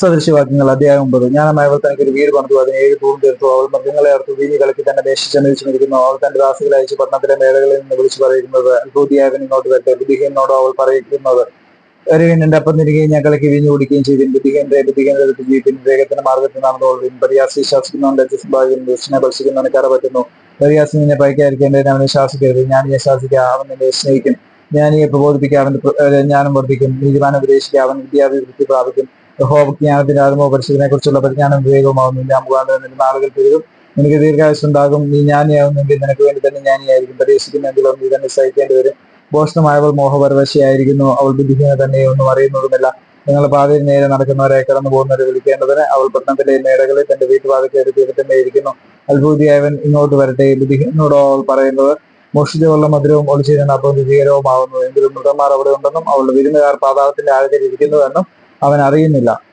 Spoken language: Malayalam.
സദൃശവാക്യങ്ങൾ അധ്യായം ഒമ്പത്. ജ്ഞാനമായവൾ തനിക്ക് ഒരു വീട് പണിതു. അതിന് ഏഴ് തൂൺ തീർത്തു. അവൾ മൃഗങ്ങളെ അർത്ഥ വീതി കളിക്ക് തന്നെ ദേശിച്ചെന്നിരിച്ചു നിൽക്കുന്നു അവൾ തന്റെ ദാസികളെ അയച്ച് പട്ടണത്തിലെ മേളകളിൽ നിന്ന് വിളിച്ചു പറയുന്നത്. അത്ഭുതിയായവൻ ഇങ്ങോട്ട് വരട്ടെ. ബുദ്ധിഹീനോടോ അവൾ പറയുന്നത്. ഒരുവൻ എന്റെ അപ്പം തിരികെയും ഞാൻ കളിക്ക് വീഞ്ഞു കുടിക്കുകയും ചെയ്തു. ബുദ്ധിഹീനന്റെ ബുദ്ധിഹീനത ജീവിപ്പിൻ. വേഗത്തിന്റെ മാർഗത്തിൽ നടന്നുകൊള്ളുവിൻ പരിയാസി ശാസിക്കുന്നവന്റെ ഭാഗ്യം ഭക്ഷിക്കുന്നവന് കറ പറ്റുന്നു. പരിയാസി നിന്നെ പൈക്കാതിരിക്കേണ്ടതിന് അവനെ ശാസിക്കരുത്. ഞാൻ ഞാൻ ശാസിക്കുക അവൻ നിന്നെ സ്നേഹിക്കും. ജ്ഞാനിയെ പ്രബോധിപ്പിക്കുക അവന്റെ ജ്ഞാനം വർദ്ധിക്കും നീതിമാനം ഉപദേശിക്കുക അവൻ വിദ്യാഭിവൃദ്ധി പ്രാപിക്കും. യഹോവജ്ഞാനത്തിന്റെ ആത്മോ പരിശുദ്ധനെ കുറിച്ചുള്ള പരിജ്ഞാനം വിവേകമാവുന്നില്ല മുഖാന്തരം നിന്റെ നാളുകൾ പെരുകും. നിനക്ക് ദീർഘായുസ് ഉണ്ടാകും. നീ ജ്ഞാനിയാവുന്നെങ്കിൽ നിനക്ക് വേണ്ടി തന്നെ ജ്ഞാനിയായിരിക്കും. പരിഹസിക്കുന്നെങ്കിലോ നീ തന്നെ സഹിക്കേണ്ടി വരും. ഭോഷണമായവൾ മോഹപരവശിയായിരിക്കുന്നു. അവൾ ബുദ്ധിഹീന തന്നെ ഒന്നും അറിയുന്നതുമില്ല. നിങ്ങൾ പാതയിൽ നേരെ നടക്കുന്നവരെ കടന്നു പോകുന്നവരെ വിളിക്കേണ്ടതിന് അവൾ പട്ടണത്തിലെ മേടകളിൽ തന്റെ വീട്ടുപാതയ്ക്ക് ഒരു തീരത്തന്നെ ഇരിക്കുന്നു. അത്ഭുതിയായവൻ ഇങ്ങോട്ട് വരട്ടെ. ബുദ്ധിഹീനോടോ അവൾ പറയുന്നത്. മോഷിച്ചുള്ള മധുരവും ഒളിച്ചിരുന്ന അപ്പം രുചികരവുമാവുന്നു എങ്കിലും മൃഗന്മാർ അവിടെ ഉണ്ടെന്നും അവളുടെ വിരുന്നുകാർ പാതാളത്തിന്റെ ആഴത്തിൽ ഇരിക്കുന്നുവെന്നും അവൻ അറിയുന്നില്ല.